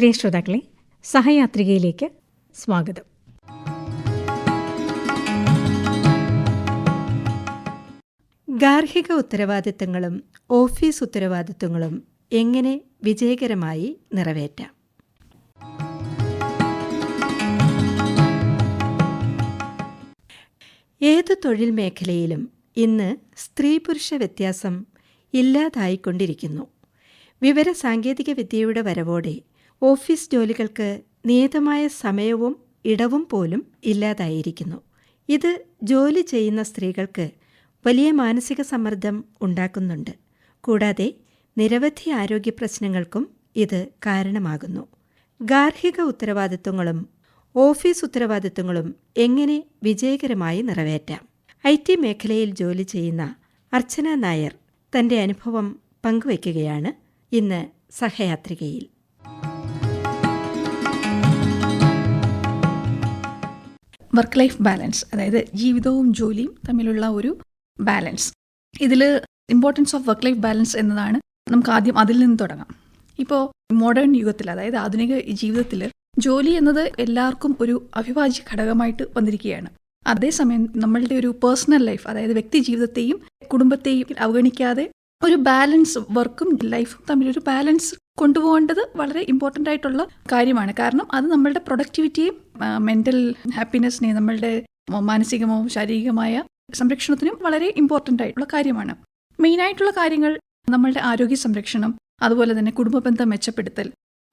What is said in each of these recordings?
പ്രിയ ശ്രോതാക്കളെ സഹയാത്രികയിലേക്ക് സ്വാഗതം. ഗാർഹിക ഉത്തരവാദിത്തങ്ങളും ഓഫീസ് ഉത്തരവാദിത്തങ്ങളും എങ്ങനെ വിജയകരമായി നിറവേറ്റാം? ഏത് തൊഴിൽ മേഖലയിലും ഇന്ന് സ്ത്രീ പുരുഷ വ്യത്യാസം ഇല്ലാതായിക്കൊണ്ടിരിക്കുന്നു. വിവര സാങ്കേതിക വിദ്യയുടെ വരവോടെ ഓഫീസ് ജോലികൾക്ക് നിയതമായ സമയവും ഇടവും പോലും ഇല്ലാതായിരിക്കുന്നു. ഇത് ജോലി ചെയ്യുന്ന സ്ത്രീകൾക്ക് വലിയ മാനസിക സമ്മർദ്ദം ഉണ്ടാക്കുന്നുണ്ട്. കൂടാതെ നിരവധി ആരോഗ്യ പ്രശ്നങ്ങൾക്കും ഇത് കാരണമാകുന്നു. ഗാർഹിക ഉത്തരവാദിത്വങ്ങളും ഓഫീസ് ഉത്തരവാദിത്വങ്ങളും എങ്ങനെ വിജയകരമായി നിറവേറ്റാം? ഐ ടി മേഖലയിൽ ജോലി ചെയ്യുന്ന അർച്ചന നായർ തന്റെ അനുഭവം പങ്കുവയ്ക്കുകയാണ് ഇന്ന് സഹയാത്രികയിൽ. വർക്ക് ലൈഫ് ബാലൻസ് അതായത് ജീവിതവും ജോലിയും തമ്മിലുള്ള ഒരു ബാലൻസ് ഇതിൽ importance of work life balance എന്നതാണ് നമുക്ക് ആദ്യം അതിൽ നിന്ന് തുടങ്ങാം. ഇപ്പോൾ മോഡേൺ യുഗത്തിൽ അതായത് ആധുനിക ജീവിതത്തിൽ ജോലി എന്നത് എല്ലാവർക്കും ഒരു അവിഭാജ്യ ഘടകമായിട്ട് വന്നിരിക്കുകയാണ്. അതേസമയം നമ്മളുടെ ഒരു പേഴ്സണൽ ലൈഫ് അതായത് വ്യക്തി ജീവിതത്തെയും കുടുംബത്തെയും അവഗണിക്കാതെ ഒരു ബാലൻസ് വർക്കും ലൈഫും തമ്മിൽ ഒരു ബാലൻസ് കൊണ്ടുപോകേണ്ടത് വളരെ ഇമ്പോർട്ടന്റ് ആയിട്ടുള്ള കാര്യമാണ്. കാരണം അത് നമ്മളുടെ പ്രൊഡക്ടിവിറ്റിയും മെന്റൽ ഹാപ്പിനെസ്സിനെയും നമ്മളുടെ മാനസികമോ ശാരീരികമായ സംരക്ഷണത്തിനും വളരെ ഇമ്പോർട്ടന്റ് ആയിട്ടുള്ള കാര്യമാണ്. മെയിൻ ആയിട്ടുള്ള കാര്യങ്ങൾ നമ്മളുടെ ആരോഗ്യ സംരക്ഷണം അതുപോലെ തന്നെ കുടുംബ ബന്ധം മെച്ചപ്പെടുത്തൽ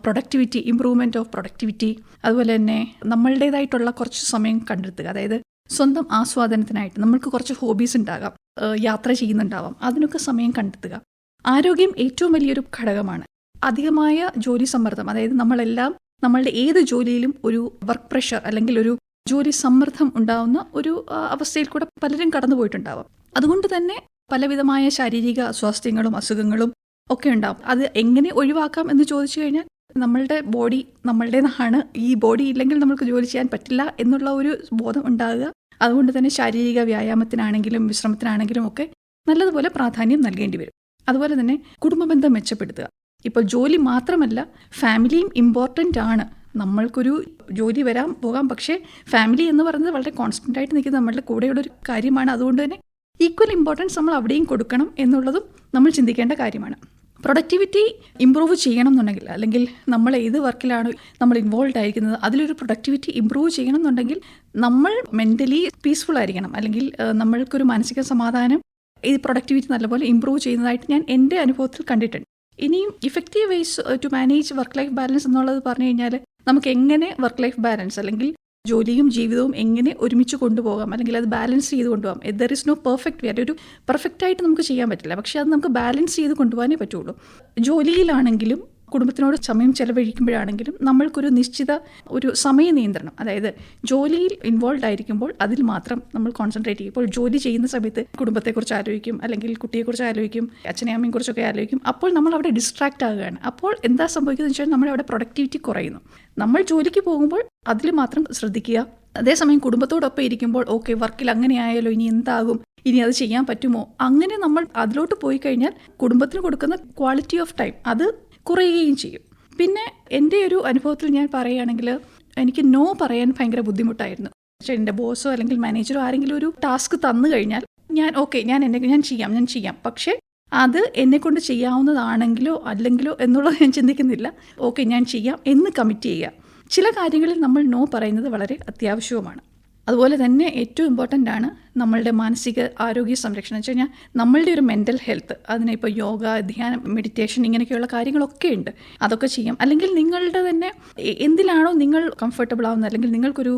പ്രൊഡക്ടിവിറ്റി ഇമ്പ്രൂവ്മെന്റ് ഓഫ് പ്രൊഡക്ടിവിറ്റി അതുപോലെ തന്നെ നമ്മളുടേതായിട്ടുള്ള കുറച്ച് സമയം കണ്ടെത്തുക. അതായത് സ്വന്തം ആസ്വാദനത്തിനായിട്ട് നമ്മൾക്ക് കുറച്ച് ഹോബീസ് ഉണ്ടാകാം. യാത്ര ചെയ്യുന്നുണ്ടാവാം. അതിനൊക്കെ സമയം കണ്ടെത്തുക. ആരോഗ്യം ഏറ്റവും വലിയൊരു ഘടകമാണ്. അധികമായ ജോലി സമ്മർദ്ദം അതായത് നമ്മളെല്ലാം നമ്മളുടെ ഏത് ജോലിയിലും ഒരു വർക്ക് പ്രഷർ അല്ലെങ്കിൽ ഒരു ജോലി സമ്മർദ്ദം ഉണ്ടാവുന്ന ഒരു അവസ്ഥയിൽ കൂടെ പലരും കടന്നു പോയിട്ടുണ്ടാവാം അതുകൊണ്ട് തന്നെ പലവിധമായ ശാരീരിക അസ്വാസ്ഥ്യങ്ങളും അസുഖങ്ങളും ഒക്കെ ഉണ്ടാവും. അത് എങ്ങനെ ഒഴിവാക്കാം എന്ന് ചോദിച്ചു കഴിഞ്ഞാൽ നമ്മളുടെ ബോഡി നമ്മളുടേതാണ്. ഈ ബോഡി ഇല്ലെങ്കിൽ നമുക്ക് ജോലി ചെയ്യാൻ പറ്റില്ല എന്നുള്ള ഒരു ബോധം ഉണ്ടാകുക അതുകൊണ്ട് തന്നെ ശാരീരിക വ്യായാമത്തിനാണെങ്കിലും വിശ്രമത്തിനാണെങ്കിലും ഒക്കെ നല്ലതുപോലെ പ്രാധാന്യം നൽകേണ്ടി വരും. അതുപോലെ തന്നെ കുടുംബബന്ധം മെച്ചപ്പെടുത്തുക. ഇപ്പോൾ ജോലി മാത്രമല്ല ഫാമിലിയും ഇമ്പോർട്ടന്റ് ആണ്. നമ്മൾക്കൊരു ജോലി വരാൻ പോകാം പക്ഷേ ഫാമിലി എന്ന് പറയുന്നത് വളരെ കോൺസ്റ്റന്റ് ആയിട്ട് നിൽക്കുന്ന നമ്മളുടെ കൂടെയുള്ളൊരു കാര്യമാണ്. അതുകൊണ്ട് തന്നെ ഈക്വൽ ഇമ്പോർട്ടൻസ് നമ്മൾ അവിടെയും കൊടുക്കണം എന്നുള്ളതും നമ്മൾ ചിന്തിക്കേണ്ട കാര്യമാണ്. പ്രൊഡക്ടിവിറ്റി ഇമ്പ്രൂവ് ചെയ്യണം എന്നുണ്ടെങ്കിൽ അല്ലെങ്കിൽ നമ്മൾ ഏത് വർക്കിലാണ് നമ്മൾ ഇൻവോൾവ് ആയിരിക്കുന്നത് അതിലൊരു പ്രൊഡക്ടിവിറ്റി ഇമ്പ്രൂവ് ചെയ്യണം എന്നുണ്ടെങ്കിൽ നമ്മൾ മെന്റലി പീസ്ഫുൾ ആയിരിക്കണം. അല്ലെങ്കിൽ നമ്മൾക്കൊരു മാനസിക സമാധാനം ഈ പ്രൊഡക്ടിവിറ്റി നല്ലപോലെ ഇമ്പ്രൂവ് ചെയ്യുന്നതായിട്ട് ഞാൻ എന്റെ അനുഭവത്തിൽ കണ്ടിട്ടുണ്ട്. ഇനിയും effective ways to manage work life balance എന്നുള്ളത് പറഞ്ഞു കഴിഞ്ഞാൽ നമുക്ക് എങ്ങനെ വർക്ക് ലൈഫ് ബാലൻസ് അല്ലെങ്കിൽ ജോലിയും ജീവിതവും എങ്ങനെ ഒരുമിച്ച് കൊണ്ടുപോകാം അല്ലെങ്കിൽ അത് ബാലൻസ് ചെയ്ത് കൊണ്ടുപോകാം. There is no perfect way ഒരു പെർഫെക്റ്റ് ആയിട്ട് നമുക്ക് ചെയ്യാൻ പറ്റില്ല. പക്ഷേ അത് നമുക്ക് ബാലൻസ് ചെയ്ത് കൊണ്ടുപോകാനേ പറ്റുള്ളൂ. ജോലിയിലാണെങ്കിലും കുടുംബത്തിനോട് സമയം ചെലവഴിക്കുമ്പോഴാണെങ്കിലും നമ്മൾക്കൊരു നിശ്ചിത ഒരു സമയ നിയന്ത്രണം അതായത് ജോലിയിൽ ഇൻവോൾവ് ആയിരിക്കുമ്പോൾ അതിൽ മാത്രം നമ്മൾ കോൺസെൻട്രേറ്റ് ചെയ്യും. ഇപ്പോൾ ജോലി ചെയ്യുന്ന സമയത്ത് കുടുംബത്തെക്കുറിച്ച് ആലോചിക്കും അല്ലെങ്കിൽ കുട്ടിയെക്കുറിച്ച് ആലോചിക്കും അച്ഛനെ അമ്മയും കുറിച്ചൊക്കെ ആലോചിക്കും. അപ്പോൾ നമ്മൾ അവിടെ ഡിസ്ട്രാക്റ്റ് ആകുകയാണ്. അപ്പോൾ എന്താ സംഭവിക്കുന്നത് വെച്ചാൽ നമ്മുടെ അവിടെ പ്രൊഡക്ടിവിറ്റി കുറയുന്നു. നമ്മൾ ജോലിക്ക് പോകുമ്പോൾ അതിൽ മാത്രം ശ്രദ്ധിക്കുക. അതേസമയം കുടുംബത്തോടൊപ്പം ഇരിക്കുമ്പോൾ ഓക്കെ വർക്കിൽ അങ്ങനെ ആയാലോ ഇനി എന്താകും? ഇനി അത് ചെയ്യാൻ പറ്റുമോ? അങ്ങനെ നമ്മൾ അതിലോട്ട് പോയി കഴിഞ്ഞാൽ കുടുംബത്തിന് കൊടുക്കുന്ന ക്വാളിറ്റി ഓഫ് ടൈം അത് കുറയുകയും ചെയ്യും. പിന്നെ എന്റെ ഒരു അനുഭവത്തിൽ ഞാൻ പറയുകയാണെങ്കിൽ എനിക്ക് നോ പറയാൻ ഭയങ്കര ബുദ്ധിമുട്ടായിരുന്നു. പക്ഷേ എന്റെ ബോസോ അല്ലെങ്കിൽ മാനേജറോ ആരെങ്കിലും ഒരു ടാസ്ക് തന്നു കഴിഞ്ഞാൽ ഞാൻ ഓക്കെ ഞാൻ എന്നെ ഞാൻ ചെയ്യാം ഞാൻ ചെയ്യാം. പക്ഷേ അത് എന്നെ കൊണ്ട് ചെയ്യാവുന്നതാണെങ്കിലോ അല്ലെങ്കിലോ എന്നുള്ളത് ഞാൻ ചിന്തിക്കുന്നില്ല. ഓക്കെ ഞാൻ ചെയ്യാം എന്ന് കമ്മിറ്റ് ചെയ്യുക. ചില കാര്യങ്ങളിൽ നമ്മൾ നോ പറയുന്നത് വളരെ അത്യാവശ്യവുമാണ്. അതുപോലെ തന്നെ ഏറ്റവും ഇമ്പോർട്ടന്റ് ആണ് നമ്മളുടെ മാനസിക ആരോഗ്യ സംരക്ഷണം. വെച്ച് കഴിഞ്ഞാൽ നമ്മളുടെ ഒരു മെന്റൽ ഹെൽത്ത് അതിനെ ഇപ്പോൾ യോഗ ധ്യാനം മെഡിറ്റേഷൻ ഇങ്ങനെയൊക്കെയുള്ള കാര്യങ്ങളൊക്കെ ഉണ്ട്. അതൊക്കെ ചെയ്യാം. അല്ലെങ്കിൽ നിങ്ങളുടെ തന്നെ എന്തിലാണോ നിങ്ങൾ കംഫർട്ടബിൾ ആവുന്നത് അല്ലെങ്കിൽ നിങ്ങൾക്കൊരു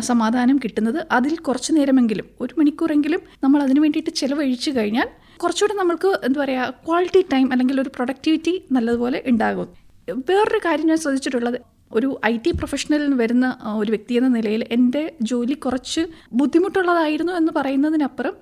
സമാധാനം കിട്ടുന്നത് അതിൽ കുറച്ച് നേരമെങ്കിലും ഒരു മണിക്കൂറെങ്കിലും നമ്മൾ അതിനു വേണ്ടിയിട്ട് ചിലവഴിച്ചു കഴിഞ്ഞാൽ കുറച്ചുകൂടെ നമ്മൾക്ക് എന്താ പറയുക ക്വാളിറ്റി ടൈം അല്ലെങ്കിൽ ഒരു പ്രൊഡക്ടിവിറ്റി നല്ലതുപോലെ ഉണ്ടാകും. വേറൊരു കാര്യം ഞാൻ ശ്രദ്ധിച്ചിട്ടുള്ളത് ഒരു ഐ ടി പ്രൊഫഷണലിൽ വരുന്ന ഒരു വ്യക്തി എന്ന നിലയിൽ എന്റെ ജോലി കുറച്ച് ബുദ്ധിമുട്ടുള്ളതായിരുന്നു എന്ന് പറയുന്നതിനപ്പുറം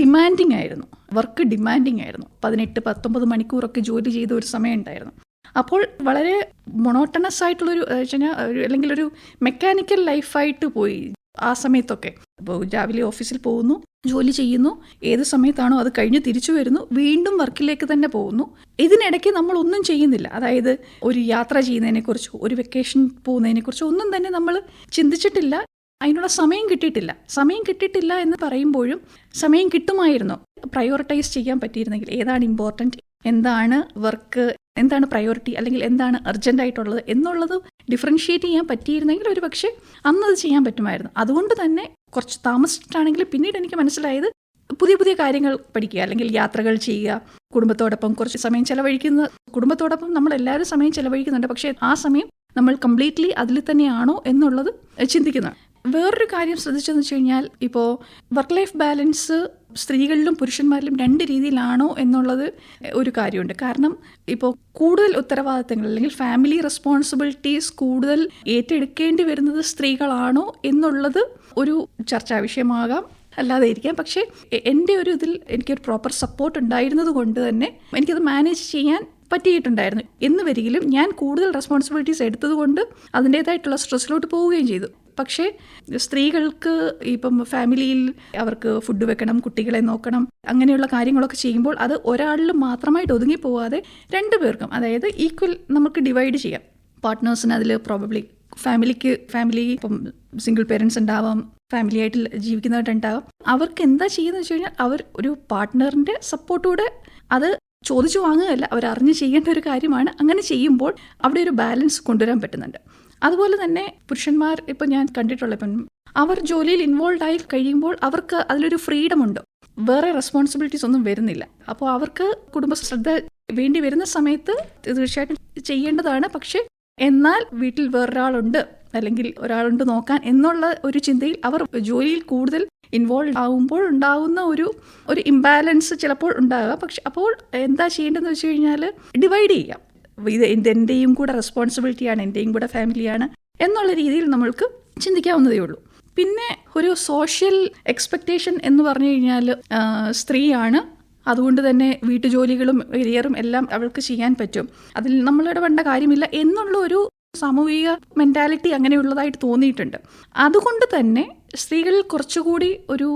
ഡിമാൻഡിങ് ആയിരുന്നു. വർക്ക് ഡിമാൻഡിങ് ആയിരുന്നു. പതിനെട്ട് പത്തൊമ്പത് മണിക്കൂറൊക്കെ ജോലി ചെയ്ത ഒരു സമയം ഉണ്ടായിരുന്നു. അപ്പോൾ വളരെ മൊണോട്ടണസ് ആയിട്ടുള്ളൊരു വെച്ചാൽ അല്ലെങ്കിൽ ഒരു മെക്കാനിക്കൽ ലൈഫായിട്ട് പോയി ആ സമയത്തൊക്കെ. ഇപ്പോൾ രാവിലെ ഓഫീസിൽ പോകുന്നു. ജോലി ചെയ്യുന്നു. ഏത് സമയത്താണോ അത് കഴിഞ്ഞ് തിരിച്ചു വരുന്നു. വീണ്ടും വർക്കിലേക്ക് തന്നെ പോകുന്നു. ഇതിനിടയ്ക്ക് നമ്മൾ ഒന്നും ചെയ്യുന്നില്ല. അതായത് ഒരു യാത്ര ചെയ്യുന്നതിനെക്കുറിച്ചോ ഒരു വെക്കേഷൻ പോകുന്നതിനെക്കുറിച്ചോ ഒന്നും തന്നെ നമ്മൾ ചിന്തിച്ചിട്ടില്ല. അതിനുള്ള സമയം കിട്ടിയിട്ടില്ല. സമയം കിട്ടിയിട്ടില്ല എന്ന് പറയുമ്പോഴും സമയം കിട്ടുമായിരുന്നു. പ്രയോറിറ്റൈസ് ചെയ്യാൻ പറ്റിയിരുന്നെങ്കിൽ ഏതാണ് ഇമ്പോർട്ടന്റ് എന്താണ് വർക്ക് എന്താണ് പ്രയോറിറ്റി അല്ലെങ്കിൽ എന്താണ് അർജന്റ് ആയിട്ടുള്ളത് എന്നുള്ളത് ഡിഫറൻഷിയേറ്റ് ചെയ്യാൻ പറ്റിയിരുന്നെങ്കിൽ ഒരു പക്ഷേ അന്നത് ചെയ്യാൻ പറ്റുമായിരുന്നു. അതുകൊണ്ട് തന്നെ കുറച്ച് താമസിച്ചിട്ടാണെങ്കിൽ പിന്നീട് എനിക്ക് മനസ്സിലായത് പുതിയ പുതിയ കാര്യങ്ങൾ പഠിക്കുക അല്ലെങ്കിൽ യാത്രകൾ ചെയ്യുക കുടുംബത്തോടൊപ്പം കുറച്ച് സമയം ചെലവഴിക്കുന്ന കുടുംബത്തോടൊപ്പം നമ്മൾ എല്ലാവരും സമയം ചെലവഴിക്കുന്നുണ്ട്. പക്ഷേ ആ സമയം നമ്മൾ കംപ്ലീറ്റ്ലി അതിൽ തന്നെയാണോ എന്നുള്ളത് ചിന്തിക്കുന്നത് വേറൊരു കാര്യം ശ്രദ്ധിച്ചതെന്ന് വെച്ച് കഴിഞ്ഞാൽ ഇപ്പോൾ വർക്ക് ലൈഫ് ബാലൻസ് സ്ത്രീകളിലും പുരുഷന്മാരിലും രണ്ട് രീതിയിലാണോ എന്നുള്ളത് ഒരു കാര്യമുണ്ട്. കാരണം ഇപ്പോൾ കൂടുതൽ ഉത്തരവാദിത്തങ്ങൾ അല്ലെങ്കിൽ ഫാമിലി റെസ്പോൺസിബിലിറ്റീസ് കൂടുതൽ ഏറ്റെടുക്കേണ്ടി വരുന്നത് സ്ത്രീകളാണോ എന്നുള്ളത് ഒരു ചർച്ചാ വിഷയമാകാം. അല്ലാതെ ഇരിക്കാം. പക്ഷേ എന്റെ ഒരു ഇതിൽ എനിക്കൊരു പ്രോപ്പർ സപ്പോർട്ട് ഉണ്ടായിരുന്നത് കൊണ്ട് തന്നെ എനിക്കത് മാനേജ് ചെയ്യാൻ പറ്റിയിട്ടുണ്ടായിരുന്നു. എന്ന് വരികിലും ഞാൻ കൂടുതൽ റെസ്പോൺസിബിലിറ്റീസ് എടുത്തതുകൊണ്ട് അതിന്റേതായിട്ടുള്ള സ്ട്രെസ്സിലോട്ട് പോവുകയും ചെയ്തു. പക്ഷേ സ്ത്രീകൾക്ക് ഇപ്പം ഫാമിലിയിൽ അവർക്ക് ഫുഡ് വെക്കണം കുട്ടികളെ നോക്കണം അങ്ങനെയുള്ള കാര്യങ്ങളൊക്കെ ചെയ്യുമ്പോൾ അത് ഒരാളിൽ മാത്രമായിട്ട് ഒതുങ്ങി പോവാതെ രണ്ടു പേർക്കും അതായത് ഈക്വൽ നമുക്ക് ഡിവൈഡ് ചെയ്യാം. പാർട്ട്നേഴ്സിന് അതിൽ പ്രോബബ്ലി ഫാമിലിക്ക് ഫാമിലി ഇപ്പം സിംഗിൾ പേരൻസ് ഉണ്ടാവാം ഫാമിലി ആയിട്ട് ജീവിക്കുന്നവരുണ്ടാവാം അവർക്ക് എന്താ ചെയ്യുന്നത് വെച്ച് കഴിഞ്ഞാൽ അവർ ഒരു പാർട്ട്ണറിന്റെ സപ്പോർട്ടോടെ അത് ചോദിച്ചു വാങ്ങുകയല്ല അവർ അറിഞ്ഞ് ചെയ്യേണ്ട ഒരു കാര്യമാണ്. അങ്ങനെ ചെയ്യുമ്പോൾ അവിടെ ഒരു ബാലൻസ് കൊണ്ടുവരാൻ പറ്റുന്നുണ്ട്. അതുപോലെ തന്നെ പുരുഷന്മാർ ഇപ്പം ഞാൻ കണ്ടിട്ടുള്ള ഇപ്പം അവർ ജോലിയിൽ ഇൻവോൾവ് ആയി കഴിയുമ്പോൾ അവർക്ക് അതിലൊരു ഫ്രീഡം ഉണ്ട്. വേറെ റെസ്പോൺസിബിലിറ്റീസ് ഒന്നും വരുന്നില്ല. അപ്പോൾ അവർക്ക് കുടുംബ ശ്രദ്ധ വേണ്ടി വരുന്ന സമയത്ത് തീർച്ചയായിട്ടും ചെയ്യേണ്ടതാണ്. പക്ഷേ എന്നാൽ വീട്ടിൽ വേറൊരാളുണ്ട് അല്ലെങ്കിൽ ഒരാളുണ്ട് നോക്കാൻ എന്നുള്ള ഒരു ചിന്തയിൽ അവർ ജോലിയിൽ കൂടുതൽ ഇൻവോൾവ് ആകുമ്പോൾ ഉണ്ടാകുന്ന ഒരു ഒരു ഇംബാലൻസ് ചിലപ്പോൾ ഉണ്ടാകുക പക്ഷെ അപ്പോൾ എന്താ ചെയ്യേണ്ടതെന്ന് വെച്ച് കഴിഞ്ഞാൽ ഡിവൈഡ് ചെയ്യാം. ഇത് ഇത് എന്റെയും കൂടെ റെസ്പോൺസിബിലിറ്റിയാണ് എന്റെയും കൂടെ ഫാമിലിയാണ് എന്നുള്ള രീതിയിൽ നമ്മൾക്ക് ചിന്തിക്കാവുന്നതേ ഉള്ളൂ. പിന്നെ ഒരു സോഷ്യൽ എക്സ്പെക്റ്റേഷൻ എന്ന് പറഞ്ഞു കഴിഞ്ഞാൽ സ്ത്രീയാണ് അതുകൊണ്ട് തന്നെ വീട്ടുജോലികളും കരിയറും എല്ലാം അവൾക്ക് ചെയ്യാൻ പറ്റും. അതിൽ നമ്മൾ വേണ്ട കാര്യമില്ല എന്നുള്ള ഒരു സാമൂഹിക മെന്റാലിറ്റി അങ്ങനെയുള്ളതായിട്ട് തോന്നിയിട്ടുണ്ട്. അതുകൊണ്ട് തന്നെ സ്ത്രീകളിൽ കുറച്ചുകൂടി ഒരു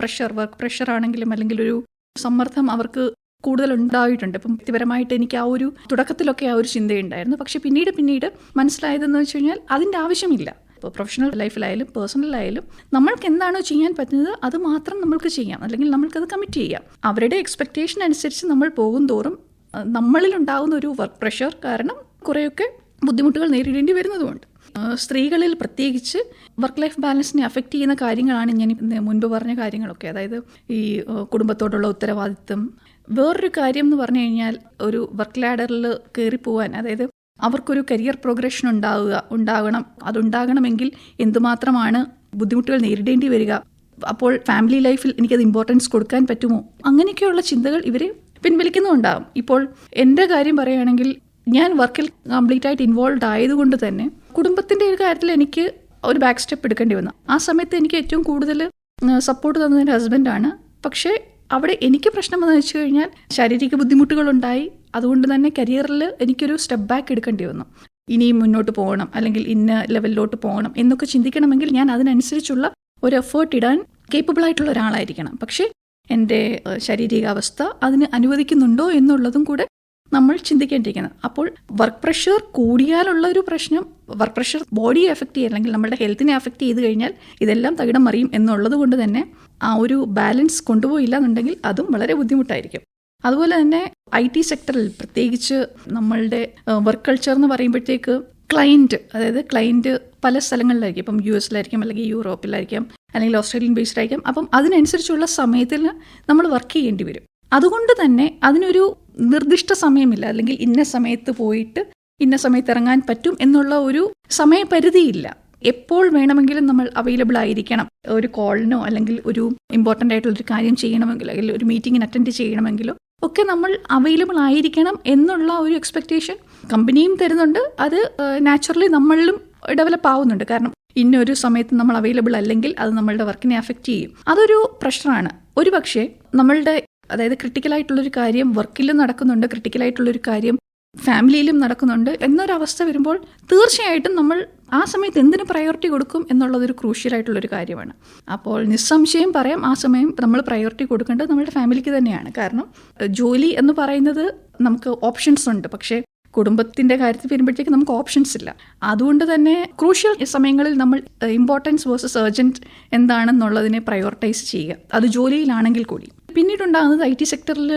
പ്രഷർ വർക്ക് പ്രഷർ ആണെങ്കിലും അല്ലെങ്കിൽ ഒരു സമ്മർദ്ദം അവർക്ക് കൂടുതൽ ഉണ്ടായിട്ടുണ്ട് ഇപ്പം വ്യക്തിപരമായിട്ട് എനിക്ക് ആ ഒരു തുടക്കത്തിലൊക്കെ ആ ഒരു ചിന്തയുണ്ടായിരുന്നു. പക്ഷെ പിന്നീട് പിന്നീട് മനസ്സിലായതെന്ന് വെച്ച് കഴിഞ്ഞാൽ അതിന്റെ ആവശ്യമില്ല. ഇപ്പോൾ പ്രൊഫഷണൽ ലൈഫിലായാലും പേഴ്സണലായാലും നമ്മൾക്ക് എന്താണോ ചെയ്യാൻ പറ്റുന്നത് അത് മാത്രം നമ്മൾക്ക് ചെയ്യാം. അല്ലെങ്കിൽ നമ്മൾക്കത് കമ്മിറ്റ് ചെയ്യാം. അവരുടെ എക്സ്പെക്റ്റേഷൻ അനുസരിച്ച് നമ്മൾ പോകും തോറും നമ്മളിലുണ്ടാകുന്ന ഒരു വർക്ക് പ്രഷർ കാരണം കുറേയൊക്കെ ബുദ്ധിമുട്ടുകൾ നേരിടേണ്ടി വരുന്നതുകൊണ്ട് സ്ത്രീകളിൽ പ്രത്യേകിച്ച് വർക്ക് ലൈഫ് ബാലൻസിനെ അഫക്റ്റ് ചെയ്യുന്ന കാര്യങ്ങളാണ് ഞാൻ മുൻപ് പറഞ്ഞ കാര്യങ്ങളൊക്കെ. അതായത് ഈ കുടുംബത്തോടുള്ള ഉത്തരവാദിത്വം. വേറൊരു കാര്യം എന്ന് പറഞ്ഞു കഴിഞ്ഞാൽ ഒരു വർക്ക് ലാഡറിൽ കയറി പോകാൻ അതായത് അവർക്കൊരു കരിയർ പ്രോഗ്രഷൻ ഉണ്ടാവുക ഉണ്ടാകണം. അതുണ്ടാകണമെങ്കിൽ എന്തുമാത്രമാണ് ബുദ്ധിമുട്ടുകൾ നേരിടേണ്ടി വരിക. അപ്പോൾ ഫാമിലി ലൈഫിൽ എനിക്കത് ഇമ്പോർട്ടൻസ് കൊടുക്കാൻ പറ്റുമോ? അങ്ങനെയൊക്കെയുള്ള ചിന്തകൾ ഇവരെ പിൻവലിക്കുന്നുണ്ടാകും ഇപ്പോൾ എന്റെ കാര്യം പറയുകയാണെങ്കിൽ ഞാൻ വർക്കിൽ കംപ്ലീറ്റ് ആയിട്ട് ഇൻവോൾവ് ആയതുകൊണ്ട് തന്നെ കുടുംബത്തിന്റെ ഒരു കാര്യത്തിൽ എനിക്ക് ഒരു ബാക്ക് സ്റ്റെപ്പ് എടുക്കേണ്ടി വന്നു. ആ സമയത്ത് എനിക്ക് ഏറ്റവും കൂടുതൽ സപ്പോർട്ട് തന്നത് എന്റെ ഹസ്ബൻഡാണ് പക്ഷേ അവിടെ എനിക്ക് പ്രശ്നം എന്ന് വെച്ച് കഴിഞ്ഞാൽ ശാരീരിക ബുദ്ധിമുട്ടുകളുണ്ടായി. അതുകൊണ്ട് തന്നെ കരിയറിൽ എനിക്കൊരു സ്റ്റെപ്പ് ബാക്ക് എടുക്കേണ്ടി വന്നു. ഇനിയും മുന്നോട്ട് പോകണം അല്ലെങ്കിൽ ഇന്ന ലെവലിലോട്ട് പോകണം എന്നൊക്കെ ചിന്തിക്കണമെങ്കിൽ ഞാൻ അതിനനുസരിച്ചുള്ള ഒരു എഫേർട്ട് ഇടാൻ കേപ്പബിൾ ആയിട്ടുള്ള ഒരാളായിരിക്കണം. പക്ഷേ എന്റെ ശാരീരികാവസ്ഥ അതിന് അനുവദിക്കുന്നുണ്ടോ എന്നുള്ളതും കൂടെ നമ്മൾ ചിന്തിക്കേണ്ടിയിരിക്കുന്നത് അപ്പോൾ വർക്ക് പ്രഷർ കൂടിയാലുള്ള ഒരു പ്രശ്നം വർക്ക് പ്രഷർ ബോഡിയെ എഫക്റ്റ് ചെയ്യുക അല്ലെങ്കിൽ നമ്മുടെ ഹെൽത്തിനെ എഫക്റ്റ് ചെയ്ത് കഴിഞ്ഞാൽ ഇതെല്ലാം തകിടം മറിയും എന്നുള്ളത് കൊണ്ട് തന്നെ ആ ഒരു ബാലൻസ് കൊണ്ടുപോയില്ല എന്നുണ്ടെങ്കിൽ അതും വളരെ ബുദ്ധിമുട്ടായിരിക്കും. അതുപോലെ തന്നെ ഐ ടി സെക്ടറിൽ പ്രത്യേകിച്ച് നമ്മളുടെ വർക്ക് കൾച്ചർ എന്ന് പറയുമ്പോഴത്തേക്ക് ക്ലയന്റ് അതായത് ക്ലയന്റ് പല സ്ഥലങ്ങളിലായിരിക്കും. ഇപ്പം യു എസിലായിരിക്കും അല്ലെങ്കിൽ യൂറോപ്പിലായിരിക്കും അല്ലെങ്കിൽ ഓസ്ട്രേലിയൻ ബേസ്ഡ് ആയിരിക്കും. അപ്പം അതിനനുസരിച്ചുള്ള സമയത്തിൽ നമ്മൾ വർക്ക് ചെയ്യേണ്ടി വരും. അതുകൊണ്ട് തന്നെ അതിനൊരു നിർദ്ദിഷ്ട സമയമില്ല. അല്ലെങ്കിൽ ഇന്ന സമയത്ത് പോയിട്ട് ഇന്ന സമയത്ത് ഇറങ്ങാൻ പറ്റും എന്നുള്ള ഒരു സമയപരിധിയില്ല. എപ്പോൾ വേണമെങ്കിലും നമ്മൾ അവൈലബിൾ ആയിരിക്കണം. ഒരു കോളിനോ അല്ലെങ്കിൽ ഒരു ഇമ്പോർട്ടന്റ് ആയിട്ടുള്ള ഒരു കാര്യം ചെയ്യണമെങ്കിലോ അല്ലെങ്കിൽ ഒരു മീറ്റിങ്ങിന് അറ്റൻഡ് ചെയ്യണമെങ്കിലോ ഒക്കെ നമ്മൾ അവൈലബിൾ ആയിരിക്കണം എന്നുള്ള ഒരു എക്സ്പെക്റ്റേഷൻ കമ്പനിയും തരുന്നുണ്ട്. അത് നാച്ചുറലി നമ്മളിലും ഡെവലപ്പ് ആവുന്നുണ്ട്. കാരണം ഇന്നൊരു സമയത്ത് നമ്മൾ അവൈലബിൾ അല്ലെങ്കിൽ അത് നമ്മളുടെ വർക്കിനെ അഫക്റ്റ് ചെയ്യും. അതൊരു പ്രഷറാണ് ഒരു പക്ഷേ നമ്മളുടെ അതായത് ക്രിട്ടിക്കലായിട്ടുള്ളൊരു കാര്യം വർക്കിലും നടക്കുന്നുണ്ട് ക്രിട്ടിക്കലായിട്ടുള്ളൊരു കാര്യം ഫാമിലിയിലും നടക്കുന്നുണ്ട് എന്നൊരവസ്ഥ വരുമ്പോൾ തീർച്ചയായിട്ടും നമ്മൾ ആ സമയത്ത് എന്തിന് പ്രയോറിറ്റി കൊടുക്കും എന്നുള്ളതൊരു ക്രൂഷ്യലായിട്ടുള്ളൊരു കാര്യമാണ്. അപ്പോൾ നിസ്സംശയം പറയാം ആ സമയം നമ്മൾ പ്രയോറിറ്റി കൊടുക്കേണ്ടത് നമ്മുടെ ഫാമിലിക്ക് തന്നെയാണ്. കാരണം ജോലി എന്ന് പറയുന്നത് നമുക്ക് ഓപ്ഷൻസ് ഉണ്ട്. പക്ഷേ കുടുംബത്തിന്റെ കാര്യത്തിൽ വരുമ്പോഴത്തേക്ക് നമുക്ക് ഓപ്ഷൻസ് ഇല്ല. അതുകൊണ്ട് തന്നെ ക്രൂഷ്യൽ സമയങ്ങളിൽ നമ്മൾ ഇമ്പോർട്ടൻസ് വേഴ്സസ് ഏർജന്റ് എന്താണെന്നുള്ളതിനെ പ്രയോറിറ്റൈസ് ചെയ്യുക. അത് ജോലിയിലാണെങ്കിൽ കൂടി. പിന്നീടുണ്ടാകുന്നത് ഐ ടി സെക്ടറിൽ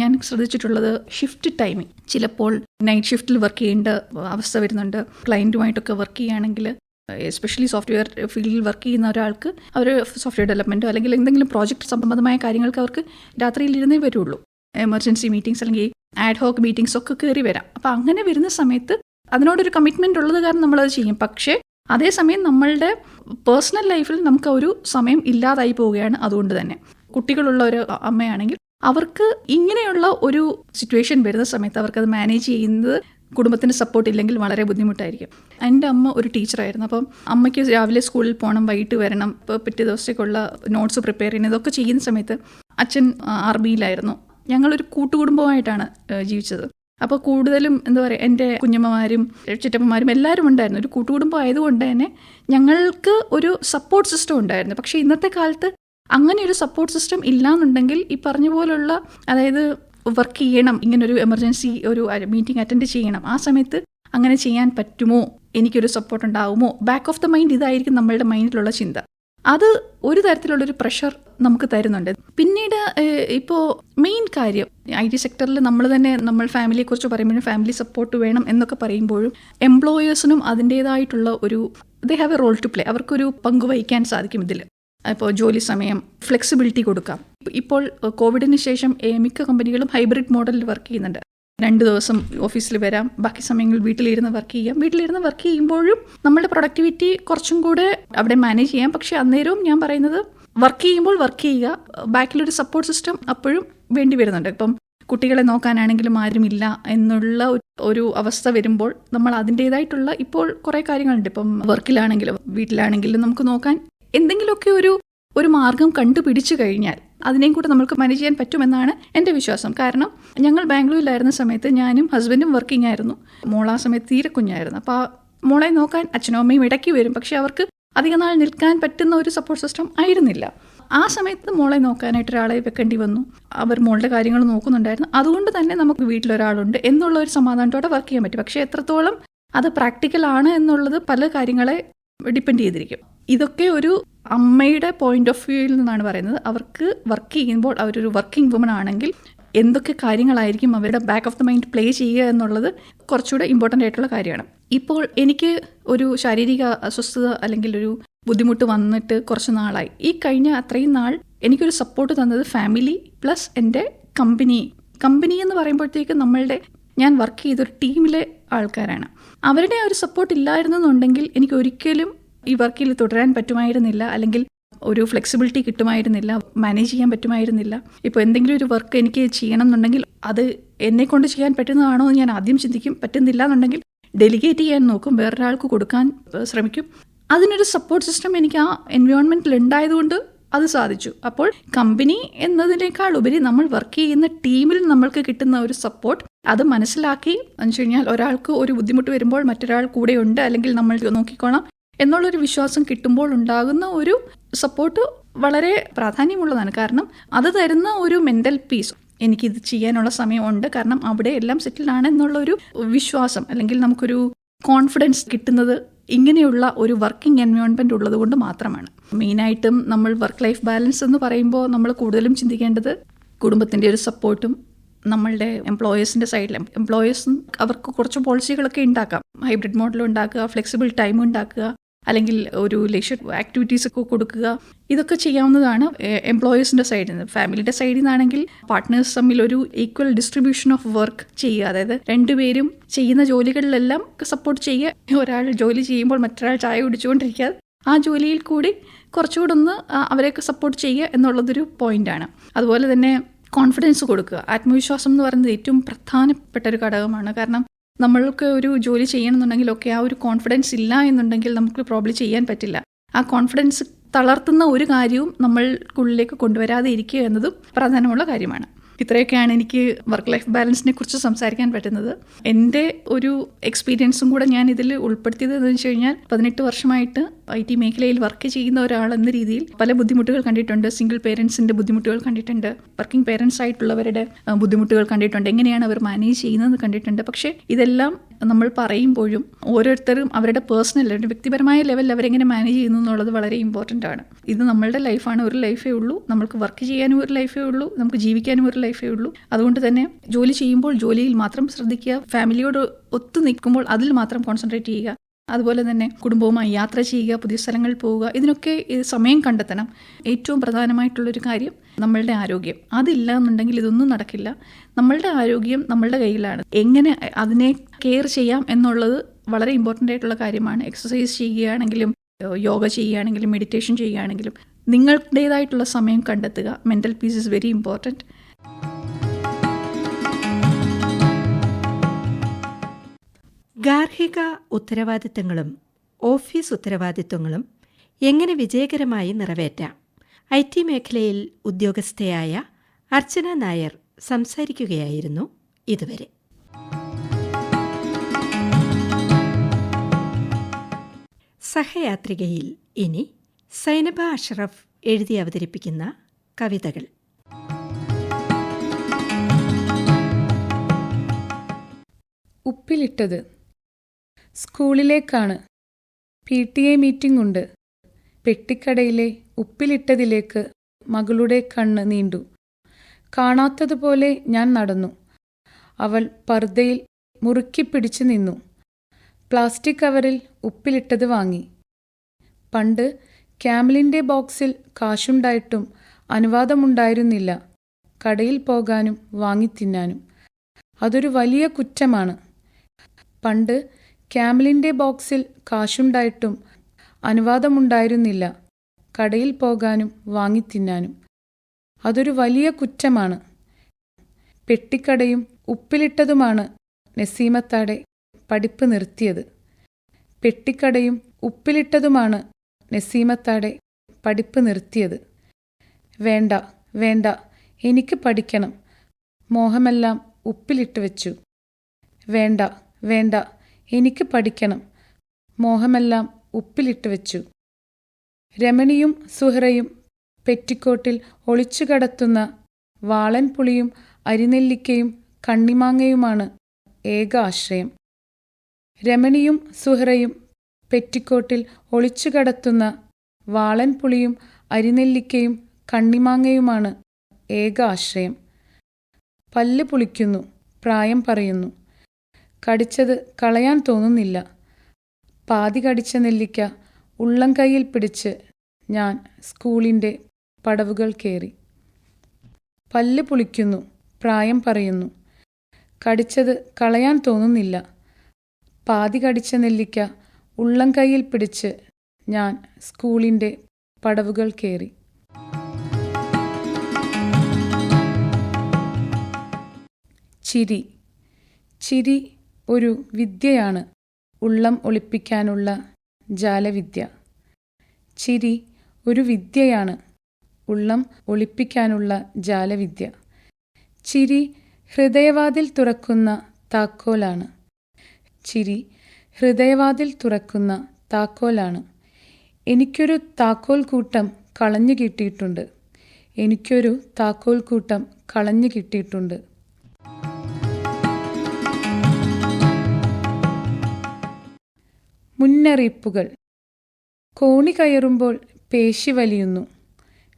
ഞാൻ ശ്രദ്ധിച്ചിട്ടുള്ളത് ഷിഫ്റ്റ് ടൈമിംഗ്. ചിലപ്പോൾ നൈറ്റ് ഷിഫ്റ്റിൽ വർക്ക് ചെയ്യേണ്ട അവസ്ഥ വരുന്നുണ്ട്. ക്ലയന്റുമായിട്ടൊക്കെ വർക്ക് ചെയ്യുകയാണെങ്കിൽ എസ്പെഷ്യലി സോഫ്റ്റ്വെയർ ഫീൽഡിൽ വർക്ക് ചെയ്യുന്ന ഒരാൾക്ക് അവർ സോഫ്റ്റ്വെയർ ഡെവലപ്മെന്റോ അല്ലെങ്കിൽ എന്തെങ്കിലും പ്രോജക്റ്റ് സംബന്ധമായ കാര്യങ്ങൾക്ക് അവർക്ക് രാത്രിയിൽ ഇരുന്നേ വരുള്ളൂ. എമർജൻസി മീറ്റിംഗ്സ് അല്ലെങ്കിൽ ആഡ് ഹോക്ക് മീറ്റിംഗ്സ് ഒക്കെ കയറി വരാം. അപ്പോൾ അങ്ങനെ വരുന്ന സമയത്ത് അതിനോടൊരു കമ്മിറ്റ്മെന്റ് ഉള്ളത് കാരണം നമ്മളത് ചെയ്യും. പക്ഷേ അതേസമയം നമ്മളുടെ പേഴ്സണൽ ലൈഫിൽ നമുക്ക് ഒരു സമയം ഇല്ലാതായി പോവുകയാണ് അതുകൊണ്ട് തന്നെ. കുട്ടികളുള്ള ഒരു അമ്മയാണെങ്കിൽ അവർക്ക് ഇങ്ങനെയുള്ള ഒരു സിറ്റുവേഷൻ വരുന്ന സമയത്ത് അവർക്കത് മാനേജ് ചെയ്യുന്നത് കുടുംബത്തിന് സപ്പോർട്ട് ഇല്ലെങ്കിൽ വളരെ ബുദ്ധിമുട്ടായിരിക്കും. എന്റെ അമ്മ ഒരു ടീച്ചറായിരുന്നു അപ്പം അമ്മയ്ക്ക് രാവിലെ സ്കൂളിൽ പോകണം വൈകിട്ട് വരണം ഇപ്പോൾ പിറ്റേ ദിവസത്തേക്കുള്ള നോട്ട്സ് പ്രിപ്പയർ ചെയ്യുന്നത് ഇതൊക്കെ ചെയ്യുന്ന സമയത്ത് അച്ഛൻ ആർമിയിലായിരുന്നു ഞങ്ങളൊരു കൂട്ടുകുടുംബമായിട്ടാണ് ജീവിച്ചത്. അപ്പോൾ കൂടുതലും എന്താ പറയുക എന്റെ കുഞ്ഞമ്മമാരും ചിറ്റമ്മമാരും എല്ലാവരും ഉണ്ടായിരുന്നു. ഒരു കൂട്ടുകുടുംബം ആയതുകൊണ്ട് തന്നെ ഞങ്ങൾക്ക് ഒരു സപ്പോർട്ട് സിസ്റ്റം ഉണ്ടായിരുന്നു. പക്ഷേ ഇന്നത്തെ കാലത്ത് അങ്ങനെ ഒരു സപ്പോർട്ട് സിസ്റ്റം ഇല്ലാന്നുണ്ടെങ്കിൽ ഈ പറഞ്ഞ പോലുള്ള അതായത് വർക്ക് ചെയ്യണം ഇങ്ങനൊരു എമർജൻസി ഒരു മീറ്റിംഗ് അറ്റൻഡ് ചെയ്യണം ആ സമയത്ത് അങ്ങനെ ചെയ്യാൻ പറ്റുമോ? എനിക്കൊരു സപ്പോർട്ട് ഉണ്ടാവുമോ? ബാക്ക് ഓഫ് ദ മൈൻഡ് ഇതായിരിക്കും നമ്മളുടെ മൈൻഡിലുള്ള ചിന്ത. അത് ഒരു തരത്തിലുള്ളൊരു പ്രഷർ നമുക്ക് തരുന്നുണ്ട്. പിന്നീട് ഇപ്പോൾ മെയിൻ കാര്യം ഐ ടി സെക്ടറിൽ നമ്മൾ തന്നെ നമ്മൾ ഫാമിലിയെക്കുറിച്ച് പറയുമ്പോഴും ഫാമിലി സപ്പോർട്ട് വേണം എന്നൊക്കെ പറയുമ്പോഴും എംപ്ലോയേഴ്സിനും അതിന്റേതായിട്ടുള്ള ഒരു they have a role to play അവർക്കൊരു പങ്ക് വഹിക്കാൻ സാധിക്കും ഇതിൽ ഇപ്പോൾ ജോലി സമയം ഫ്ലെക്സിബിലിറ്റി കൊടുക്കാം. ഇപ്പോൾ കോവിഡിന് ശേഷം മിക്ക കമ്പനികളും ഹൈബ്രിഡ് മോഡലിൽ വർക്ക് ചെയ്യുന്നുണ്ട്. രണ്ട് ദിവസം ഓഫീസിൽ വരാം ബാക്കി സമയങ്ങളിൽ വീട്ടിലിരുന്ന് വർക്ക് ചെയ്യാം. വീട്ടിലിരുന്ന് വർക്ക് ചെയ്യുമ്പോഴും നമ്മുടെ പ്രൊഡക്ടിവിറ്റി കുറച്ചും കൂടെ അവിടെ മാനേജ് ചെയ്യാം. പക്ഷേ അന്നേരവും ഞാൻ പറയുന്നത് വർക്ക് ചെയ്യുമ്പോൾ വർക്ക് ചെയ്യുക ബാക്കിലൊരു സപ്പോർട്ട് സിസ്റ്റം അപ്പോഴും വേണ്ടി വരുന്നുണ്ട്. ഇപ്പം കുട്ടികളെ നോക്കാനാണെങ്കിലും ആരുമില്ല എന്നുള്ള ഒരു അവസ്ഥ വരുമ്പോൾ നമ്മൾ അതിന്റേതായിട്ടുള്ള ഇപ്പോൾ കുറേ കാര്യങ്ങളുണ്ട്. ഇപ്പം വർക്കിലാണെങ്കിലും വീട്ടിലാണെങ്കിലും നമുക്ക് നോക്കാൻ എന്തെങ്കിലുമൊക്കെ ഒരു ഒരു മാർഗം കണ്ടുപിടിച്ചു കഴിഞ്ഞാൽ അതിനെയും കൂടെ നമുക്ക് മാനേജ് ചെയ്യാൻ പറ്റുമെന്നാണ് എന്റെ വിശ്വാസം. കാരണം ഞങ്ങൾ ബാംഗ്ലൂരിലായിരുന്ന സമയത്ത് ഞാനും ഹസ്ബൻഡും വർക്കിംഗ് ആയിരുന്നു. മോളാ സമയത്ത് തീരെ കുഞ്ഞായിരുന്നു. അപ്പോൾ മോളെ നോക്കാൻ അച്ഛനും അമ്മയും ഇടയ്ക്ക് വരും. പക്ഷേ അവർക്ക് അധിക നാൾ നിൽക്കാൻ പറ്റുന്ന ഒരു സപ്പോർട്ട് സിസ്റ്റം ആയിരുന്നില്ല. ആ സമയത്ത് മോളെ നോക്കാനായിട്ട് ഒരാളെ വെക്കേണ്ടി വന്നു. അവർ മോളുടെ കാര്യങ്ങൾ നോക്കുന്നുണ്ടായിരുന്നു. അതുകൊണ്ട് തന്നെ നമുക്ക് വീട്ടിലൊരാളുണ്ട് എന്നുള്ള ഒരു സമാധാനത്തോടെ വർക്ക് ചെയ്യാൻ പറ്റും. പക്ഷേ എത്രത്തോളം അത് പ്രാക്ടിക്കൽ ആണ് എന്നുള്ളത് പല കാര്യങ്ങളെ ഡിപ്പെൻഡ് ചെയ്തിരിക്കും. ഇതൊക്കെ ഒരു അമ്മയുടെ പോയിന്റ് ഓഫ് വ്യൂയിൽ നിന്നാണ് പറയുന്നത്. അവർക്ക് വർക്ക് ചെയ്യുമ്പോൾ അവരൊരു വർക്കിംഗ് വുമൺ ആണെങ്കിൽ എന്തൊക്കെ കാര്യങ്ങളായിരിക്കും അവരുടെ back of the mind play ചെയ്യുക എന്നുള്ളത് കുറച്ചുകൂടെ ഇമ്പോർട്ടന്റ് ആയിട്ടുള്ള കാര്യമാണ്. ഇപ്പോൾ എനിക്ക് ഒരു ശാരീരിക അസ്വസ്ഥത അല്ലെങ്കിൽ ഒരു ബുദ്ധിമുട്ട് വന്നിട്ട് കുറച്ച് നാളായി. ഈ കഴിഞ്ഞ അത്രയും നാൾ എനിക്കൊരു സപ്പോർട്ട് തന്നത് ഫാമിലി പ്ലസ് എന്റെ കമ്പനി കമ്പനി എന്ന് പറയുമ്പോഴത്തേക്ക് നമ്മളുടെ ഞാൻ വർക്ക് ചെയ്തൊരു ടീമിലെ ആൾക്കാരാണ്. അവരുടെ ഒരു സപ്പോർട്ട് ഇല്ലായിരുന്നെന്നുണ്ടെങ്കിൽ എനിക്ക് ഒരിക്കലും ഈ വർക്കിൽ തുടരാൻ പറ്റുമായിരുന്നില്ല അല്ലെങ്കിൽ ഒരു ഫ്ലെക്സിബിലിറ്റി കിട്ടുമായിരുന്നില്ല മാനേജ് ചെയ്യാൻ പറ്റുമായിരുന്നില്ല. ഇപ്പോൾ എന്തെങ്കിലും ഒരു വർക്ക് എനിക്ക് ചെയ്യണം എന്നുണ്ടെങ്കിൽ അത് എന്നെ കൊണ്ട് ചെയ്യാൻ പറ്റുന്നതാണോ എന്ന് ഞാൻ ആദ്യം ചിന്തിക്കും. പറ്റുന്നില്ല എന്നുണ്ടെങ്കിൽ ഡെലിഗേറ്റ് ചെയ്യാൻ നോക്കും. വേറൊരാൾക്ക് കൊടുക്കാൻ ശ്രമിക്കും. അതിനൊരു സപ്പോർട്ട് സിസ്റ്റം എനിക്ക് ആ എൻവയോൺമെന്റിൽ ഉണ്ടായതുകൊണ്ട് അത് സാധിച്ചു. അപ്പോൾ കമ്പനി എന്നതിനേക്കാൾ ഉപരി നമ്മൾ വർക്ക് ചെയ്യുന്ന ടീമിൽ നമ്മൾക്ക് കിട്ടുന്ന ഒരു സപ്പോർട്ട് അത് മനസ്സിലാക്കി എന്ന് വെച്ച് കഴിഞ്ഞാൽ ഒരാൾക്ക് ഒരു ബുദ്ധിമുട്ട് വരുമ്പോൾ മറ്റൊരാൾ കൂടെ ഉണ്ട് അല്ലെങ്കിൽ നമ്മൾ നോക്കിക്കോളാം. എന്നുള്ളൊരു വിശ്വാസം കിട്ടുമ്പോൾ ഉണ്ടാകുന്ന ഒരു സപ്പോർട്ട് വളരെ പ്രാധാന്യമുള്ളതാണ്. കാരണം അത് തരുന്ന ഒരു മെന്റൽ പീസ് എനിക്കിത് ചെയ്യാനുള്ള സമയമുണ്ട്. കാരണം അവിടെ എല്ലാം സെറ്റിൽ ആണെന്നുള്ളൊരു വിശ്വാസം അല്ലെങ്കിൽ നമുക്കൊരു കോൺഫിഡൻസ് കിട്ടുന്നത് ഇങ്ങനെയുള്ള ഒരു വർക്കിംഗ് എൻവയോൺമെന്റ് ഉള്ളത് കൊണ്ട് മാത്രമാണ്. മെയിനായിട്ടും നമ്മൾ വർക്ക് ലൈഫ് ബാലൻസ് എന്ന് പറയുമ്പോൾ നമ്മൾ കൂടുതലും ചിന്തിക്കേണ്ടത് കുടുംബത്തിന്റെ ഒരു സപ്പോർട്ടും നമ്മളുടെ എംപ്ലോയേഴ്സിന്റെ സൈഡിൽ എംപ്ലോയേഴ്സും അവർക്ക് കുറച്ച് പോളിസികളൊക്കെ ഉണ്ടാക്കാം. ഹൈബ്രിഡ് മോഡൽ ഉണ്ടാക്കുക ഫ്ലെക്സിബിൾ ടൈം ഉണ്ടാക്കുക അല്ലെങ്കിൽ ഒരു ലെഷർ ആക്ടിവിറ്റീസ് ഒക്കെ കൊടുക്കുക. ഇതൊക്കെ ചെയ്യാവുന്നതാണ് എംപ്ലോയേഴ്സിന്റെ സൈഡിൽ നിന്ന് ഫാമിലിയുടെ സൈഡിൽ നിന്നാണെങ്കിൽ പാർട്ട്നേഴ്സ് തമ്മിൽ ഒരു ഈക്വൽ ഡിസ്ട്രിബ്യൂഷൻ ഓഫ് വർക്ക് ചെയ്യുക. അതായത് രണ്ടുപേരും ചെയ്യുന്ന ജോലികളിലെല്ലാം സപ്പോർട്ട് ചെയ്യുക. ഒരാൾ ജോലി ചെയ്യുമ്പോൾ മറ്റൊരാൾ ചായ കുടിച്ചുകൊണ്ടിരിക്കാതെ ആ ജോലിയിൽ കൂടി കുറച്ചുകൂടെ ഒന്ന് അവരെയൊക്കെ സപ്പോർട്ട് ചെയ്യുക എന്നുള്ളതൊരു പോയിന്റാണ് അതുപോലെ തന്നെ കോൺഫിഡൻസ് കൊടുക്കുക. ആത്മവിശ്വാസം എന്ന് പറയുന്നത് ഏറ്റവും പ്രധാനപ്പെട്ട ഒരു ഘടകമാണ്. കാരണം നമ്മൾക്ക് ഒരു ജോലി ചെയ്യണമെന്നുണ്ടെങ്കിലൊക്കെ ആ ഒരു കോൺഫിഡൻസ് ഇല്ല എന്നുണ്ടെങ്കിൽ നമുക്ക് പ്രോബ്ലം ചെയ്യാൻ പറ്റില്ല. ആ കോൺഫിഡൻസ് തളർത്തുന്ന ഒരു കാര്യവും നമ്മൾക്കുള്ളിലേക്ക് കൊണ്ടുവരാതെ ഇരിക്കുക എന്നതും പ്രധാനമുള്ള കാര്യമാണ്. ഇത്രയൊക്കെയാണ് എനിക്ക് വർക്ക് ലൈഫ് ബാലൻസിനെ കുറിച്ച് സംസാരിക്കാൻ പറ്റുന്നത്. എന്റെ ഒരു എക്സ്പീരിയൻസും കൂടെ ഞാൻ ഇതിൽ ഉൾപ്പെടുത്തിയത് എന്ന് വെച്ച് കഴിഞ്ഞാൽ പതിനെട്ട് വർഷമായിട്ട് ഐ ടി മേഖലയിൽ വർക്ക് ചെയ്യുന്ന ഒരാൾ എന്ന രീതിയിൽ പല ബുദ്ധിമുട്ടുകൾ കണ്ടിട്ടുണ്ട്. സിംഗിൾ പേരൻസിന്റെ ബുദ്ധിമുട്ടുകൾ കണ്ടിട്ടുണ്ട്. വർക്കിംഗ് പേരൻസ് ആയിട്ടുള്ളവരുടെ ബുദ്ധിമുട്ടുകൾ കണ്ടിട്ടുണ്ട്. എങ്ങനെയാണ് അവർ മാനേജ് ചെയ്യുന്നതെന്ന് കണ്ടിട്ടുണ്ട്. പക്ഷേ ഇതെല്ലാം നമ്മൾ പറയുമ്പോഴും ഓരോരുത്തരും അവരുടെ പേഴ്സണൽ വ്യക്തിപരമായ ലെവലിൽ അവരെങ്ങനെ മാനേജ് ചെയ്യുന്നു എന്നുള്ളത് വളരെ ഇമ്പോർട്ടന്റ് ആണ്. ഇത് നമ്മളുടെ ലൈഫാണ് ഒരു ലൈഫേ ഉള്ളൂ. നമുക്ക് വർക്ക് ചെയ്യാനും ഒരു ലൈഫേ ഉള്ളൂ. നമുക്ക് ജീവിക്കാനും ഒരു ലൈഫേ ഉള്ളൂ. അതുകൊണ്ട് തന്നെ ജോലി ചെയ്യുമ്പോൾ ജോലിയിൽ മാത്രം ശ്രദ്ധിക്കുക. ഫാമിലിയോട് ഒത്തു നിൽക്കുമ്പോൾ അതിൽ മാത്രം കോൺസെൻട്രേറ്റ് ചെയ്യുക. അതുപോലെ തന്നെ കുടുംബവുമായി യാത്ര ചെയ്യുക പുതിയ സ്ഥലങ്ങളിൽ പോവുക ഇതിനൊക്കെ ഇത് സമയം കണ്ടെത്തണം. ഏറ്റവും പ്രധാനമായിട്ടുള്ളൊരു കാര്യം നമ്മളുടെ ആരോഗ്യം. അതില്ല എന്നുണ്ടെങ്കിൽ ഇതൊന്നും നടക്കില്ല. നമ്മളുടെ ആരോഗ്യം നമ്മളുടെ കയ്യിലാണ്. എങ്ങനെ അതിനെ കെയർ ചെയ്യാം എന്നുള്ളത് വളരെ ഇമ്പോർട്ടന്റ് ആയിട്ടുള്ള കാര്യമാണ്. എക്സസൈസ് ചെയ്യുകയാണെങ്കിലും യോഗ ചെയ്യുകയാണെങ്കിലും മെഡിറ്റേഷൻ ചെയ്യുകയാണെങ്കിലും നിങ്ങളുടേതായിട്ടുള്ള സമയം കണ്ടെത്തുക. Mental peace is very important ഗാർഹിക ഉത്തരവാദിത്തങ്ങളും ഓഫീസ് ഉത്തരവാദിത്തങ്ങളും എങ്ങനെ വിജയകരമായി നിറവേറ്റാം? ഐ ടി മേഖലയിൽ ഉദ്യോഗസ്ഥയായ അർച്ചന നായർ സംസാരിക്കുകയായിരുന്നു ഇതുവരെ. സഹയാത്രികയിൽ ഇനി സൈനബ അഷറഫ് എഴുതി അവതരിപ്പിക്കുന്ന കവിതകൾ. ഉപ്പിലിട്ടത് സ്കൂളിലേക്കാണ്. പി ടി എ മീറ്റിംഗ് ഉണ്ട്. പെട്ടിക്കടയിലെ ഉപ്പിലിട്ടതിലേക്ക് മകളുടെ കണ്ണ് നീണ്ടു. കാണാത്തതുപോലെ ഞാൻ നടന്നു. അവൾ പർദ്ദയിൽ മുറുക്കി പിടിച്ചു നിന്നു. പ്ലാസ്റ്റിക് കവറിൽ ഉപ്പിലിട്ടത് വാങ്ങി. പണ്ട് ക്യാമലിന്റെ ബോക്സിൽ കാശുണ്ടായിട്ടും അനുവാദമുണ്ടായിരുന്നില്ല. കടയിൽ പോകാനും വാങ്ങി തിന്നാനും അതൊരു വലിയ കുറ്റമാണ്. പണ്ട് ക്യാമലിന്റെ ബോക്സിൽ കാശുണ്ടായിട്ടും അനുവാദമുണ്ടായിരുന്നില്ല. കടയിൽ പോകാനും വാങ്ങി തിന്നാനും അതൊരു വലിയ കുറ്റമാണ്. പെട്ടിക്കടയും ഉപ്പിലിട്ടതുമാണ് നസീമത്താടെ പഠിപ്പ് നിർത്തിയത്. പെട്ടിക്കടയും ഉപ്പിലിട്ടതുമാണ് നസീമത്താടെ പഠിപ്പ് നിർത്തിയത്. വേണ്ട വേണ്ട എനിക്ക് പഠിക്കണം. മോഹമെല്ലാം ഉപ്പിലിട്ട് വെച്ചു. വേണ്ട വേണ്ട എനിക്ക് പഠിക്കണം. മോഹമെല്ലാം ഉപ്പിലിട്ട് വെച്ചു. രമണിയും സുഹറയും പെറ്റിക്കോട്ടിൽ ഒളിച്ചു കടത്തുന്ന വാളൻപുളിയും അരിനെല്ലിക്കയും കണ്ണിമാങ്ങയുമാണ് ഏക ആശ്രയം. രമണിയും സുഹറയും പെറ്റിക്കോട്ടിൽ ഒളിച്ചു കടത്തുന്ന വാളൻപുളിയും അരിനെല്ലിക്കയും കണ്ണിമാങ്ങയുമാണ് ഏക ആശ്രയം. പല്ല് പുളിക്കുന്നു പ്രായം പറയുന്നു. കടിച്ചത് കളയാൻ തോന്നുന്നില്ല. പാതി കടിച്ച നെല്ലിക്ക ഉള്ളം കൈയിൽ പിടിച്ച് ഞാൻ സ്കൂളിന്റെ പടവുകൾ കയറി പല്ല് പുളിക്കുന്നു പ്രായം പറയുന്നു. കടിച്ചത് കളയാൻ തോന്നുന്നില്ല. പാതി കടിച്ച നെല്ലിക്ക ഉള്ളം കൈയിൽ പിടിച്ച് ഞാൻ സ്കൂളിന്റെ പടവുകൾ കയറി ചിരി. ചിരി ഒരു വിദ്യയാണ് ഉള്ളം ഒളിപ്പിക്കാനുള്ള ജാലവിദ്യ. ചിരി ഒരു വിദ്യയാണ് ഉള്ളം ഒളിപ്പിക്കാനുള്ള ജാലവിദ്യ. ചിരി ഹൃദയവാതിൽ തുറക്കുന്ന താക്കോലാണ്. ചിരി ഹൃദയവാതിൽ തുറക്കുന്ന താക്കോലാണ്. എനിക്കൊരു താക്കോൽ കൂട്ടം കളഞ്ഞു കിട്ടിയിട്ടുണ്ട്. എനിക്കൊരു താക്കോൽ കൂട്ടം കളഞ്ഞു കിട്ടിയിട്ടുണ്ട്. മുന്നറിയിപ്പുകൾ. കോണി കയറുമ്പോൾ പേശി വലിയുന്നു.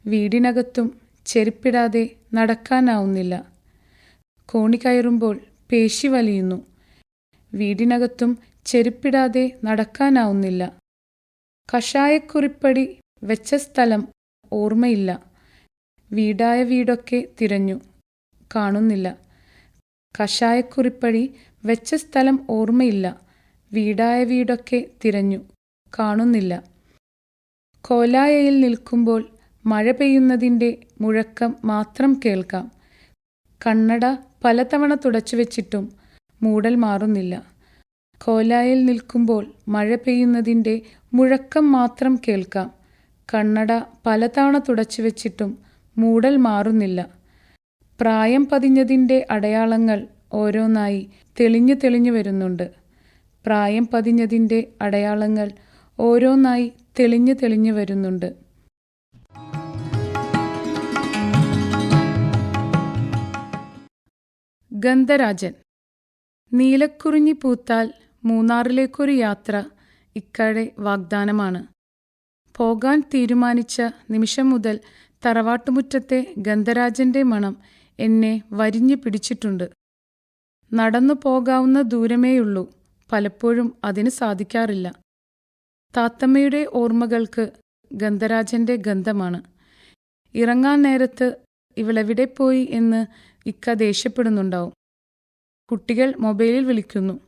വീടിനകത്തും ചെരുപ്പിടാതെ നടക്കാനാവുന്നില്ല. കോണി കയറുമ്പോൾ പേശി വലിയുന്നു. വീടിനകത്തും ചെരുപ്പിടാതെ നടക്കാനാവുന്നില്ല. കഷായക്കുറിപ്പടി വെച്ച സ്ഥലം ഓർമ്മയില്ല. വീടായ വീടൊക്കെ തിരഞ്ഞു. കാണുന്നില്ല. കഷായക്കുറിപ്പടി വെച്ച സ്ഥലം ഓർമ്മയില്ല. വീടായ വീടൊക്കെ തിരഞ്ഞു. കാണുന്നില്ല. കോലായയിൽ നിൽക്കുമ്പോൾ മഴ പെയ്യുന്നതിന്റെ മുഴക്കം മാത്രം കേൾക്കാം. കണ്ണട പലതവണ തുടച്ചു വെച്ചിട്ടും മൂടൽ മാറുന്നില്ല. കോലായിൽ നിൽക്കുമ്പോൾ മഴ പെയ്യുന്നതിന്റെ മുഴക്കം മാത്രം കേൾക്കാം. കണ്ണട പലതവണ തുടച്ചു വെച്ചിട്ടും മൂടൽ മാറുന്നില്ല. പ്രായം പതിഞ്ഞതിന്റെ അടയാളങ്ങൾ ഓരോന്നായി തെളിഞ്ഞു തെളിഞ്ഞു വരുന്നുണ്ട്. പ്രായം പതിഞ്ഞതിന്റെ അടയാളങ്ങൾ ഓരോന്നായി തെളിഞ്ഞു തെളിഞ്ഞു വരുന്നുണ്ട്. ഗന്ധരാജൻ. നീലക്കുറിഞ്ഞി പൂത്താൽ മൂന്നാറിലേക്കൊരു യാത്ര ഇക്കടെ വാഗ്ദാനമാണ്. പോകാൻ തീരുമാനിച്ച നിമിഷം മുതൽ തറവാട്ടുമുറ്റത്തെ ഗന്ധരാജന്റെ മണം എന്നെ വരിഞ്ഞു പിടിച്ചിട്ടുണ്ട്. നടന്നു പോകാവുന്ന ദൂരമേയുള്ളൂ. പലപ്പോഴും അതിന് സാധിക്കാറില്ല. താത്തമ്മയുടെ ഓർമ്മകൾക്ക് ഗന്ധരാജന്റെ ഗന്ധമാണ്. ഇറങ്ങാൻ നേരത്ത് ഇവളെവിടെ പോയി? എന്ന് ഇക്ക ദേഷ്യപ്പെടുന്നുണ്ടാവും. കുട്ടികൾ മൊബൈലിൽ വിളിക്കുന്നു.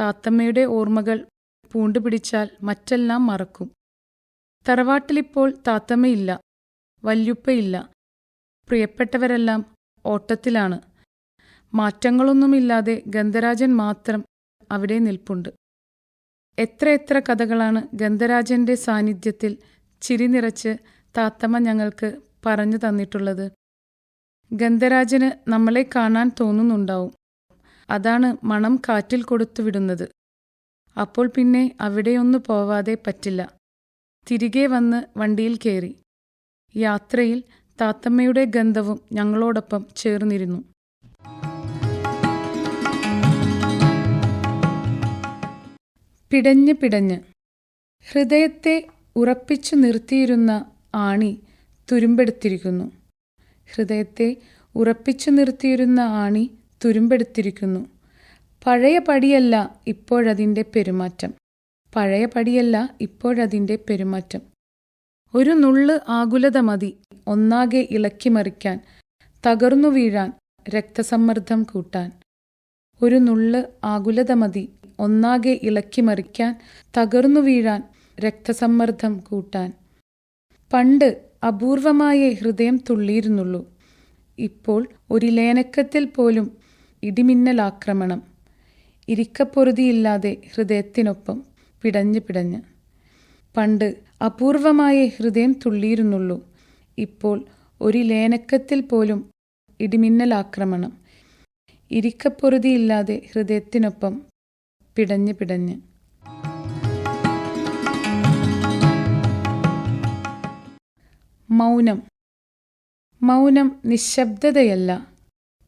താത്തമ്മയുടെ ഓർമ്മകൾ പൂണ്ടുപിടിച്ചാൽ മറ്റെല്ലാം മറക്കും. തറവാട്ടിലിപ്പോൾ താത്തമ്മയില്ല വല്യുപ്പയില്ല. പ്രിയപ്പെട്ടവരെല്ലാം ഓട്ടത്തിലാണ്. മാറ്റങ്ങളൊന്നുമില്ലാതെ ഗന്ധരാജൻ മാത്രം അവിടെ നിൽപ്പുണ്ട്. എത്രയെത്ര കഥകളാണ് ഗന്ധരാജന്റെ സാന്നിധ്യത്തിൽ ചിരി നിറച്ച് താത്തമ്മ ഞങ്ങൾക്ക് പറഞ്ഞു തന്നിട്ടുള്ളത്. ഗന്ധരാജന് നമ്മളെ കാണാൻ തോന്നുന്നുണ്ടാവും. അതാണ് മണം കാറ്റിൽ കൊടുത്തു വിടുന്നത്. അപ്പോൾ പിന്നെ അവിടെയൊന്നു പോവാതെ പറ്റില്ല. തിരികെ വന്ന് വണ്ടിയിൽ കയറി യാത്രയിൽ താത്തമ്മയുടെ ഗന്ധവും ഞങ്ങളോടൊപ്പം ചേർന്നിരുന്നു. പിടഞ്ഞ് പിടഞ്ഞ്. ഹൃദയത്തെ ഉറപ്പിച്ചു നിർത്തിയിരുന്ന ആണി തുരുമ്പെടുത്തിരിക്കുന്നു. ഹൃദയത്തെ ഉറപ്പിച്ചു നിർത്തിയിരുന്ന ആണി തുരുമ്പെടുത്തിരിക്കുന്നു. പഴയ പടിയല്ല ഇപ്പോഴതിന്റെ പെരുമാറ്റം. പഴയ പടിയല്ല ഇപ്പോഴതിന്റെ പെരുമാറ്റം. ഒരു നുള്ള് ആകുലത മതി ഒന്നാകെ ഇളക്കിമറിക്കാൻ തകർന്നു വീഴാൻ രക്തസമ്മർദ്ദം കൂട്ടാൻ. ഒരു നുള്ള് ആകുലത മതി ഒന്നാകെ ഇളക്കി മറിക്കാൻ തകർന്നു വീഴാൻ രക്തസമ്മർദ്ദം കൂട്ടാൻ. പണ്ട് അപൂർവമായേ ഹൃദയം തുള്ളിയിരുന്നുള്ളൂ. ഇപ്പോൾ ഒരു ലേനക്കത്തിൽ പോലും ഇടിമിന്നലാക്രമണം ഇരിക്കപ്പൊറുതിയില്ലാതെ ഹൃദയത്തിനൊപ്പം പിടഞ്ഞ് പിടഞ്ഞ്. പണ്ട് അപൂർവമായേ ഹൃദയം തുള്ളിയിരുന്നുള്ളൂ. ഇപ്പോൾ ഒരു ലേനക്കത്തിൽ പോലും ഇടിമിന്നലാക്രമണം ഇരിക്കപ്പൊറുതിയില്ലാതെ ഹൃദയത്തിനൊപ്പം പിടഞ്ഞ് പിടഞ്ഞ്. മൗനം. മൗനം നിശബ്ദതയല്ല.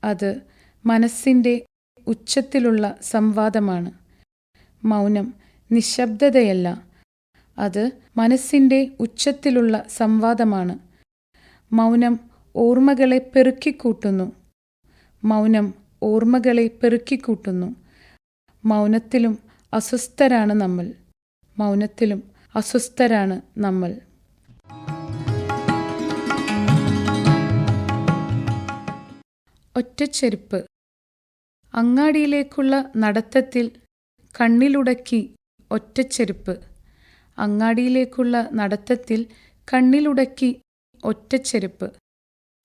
അത് മനസ്സിന്റെ ഉച്ചത്തിലുള്ള സംവാദമാണ്. മൗനം നിശബ്ദതയല്ല. അത് മനസ്സിന്റെ ഉച്ചത്തിലുള്ള സംവാദമാണ്. മൗനം ഓർമ്മകളെ പെറുക്കിക്കൂട്ടുന്നു. മൗനം ഓർമ്മകളെ പെറുക്കിക്കൂട്ടുന്നു. മൗനത്തിലും അസ്വസ്ഥരാണ് നമ്മൾ. മൗനത്തിലും അസ്വസ്ഥരാണ് നമ്മൾ. ഒറ്റച്ചെരുപ്പ് അങ്ങാടിയിലേക്കുള്ള നടത്തത്തിൽ കണ്ണിലുടക്കി ഒറ്റച്ചെരുപ്പ് അങ്ങാടിയിലേക്കുള്ള നടത്തത്തിൽ കണ്ണിലുടക്കി ഒറ്റച്ചെരുപ്പ്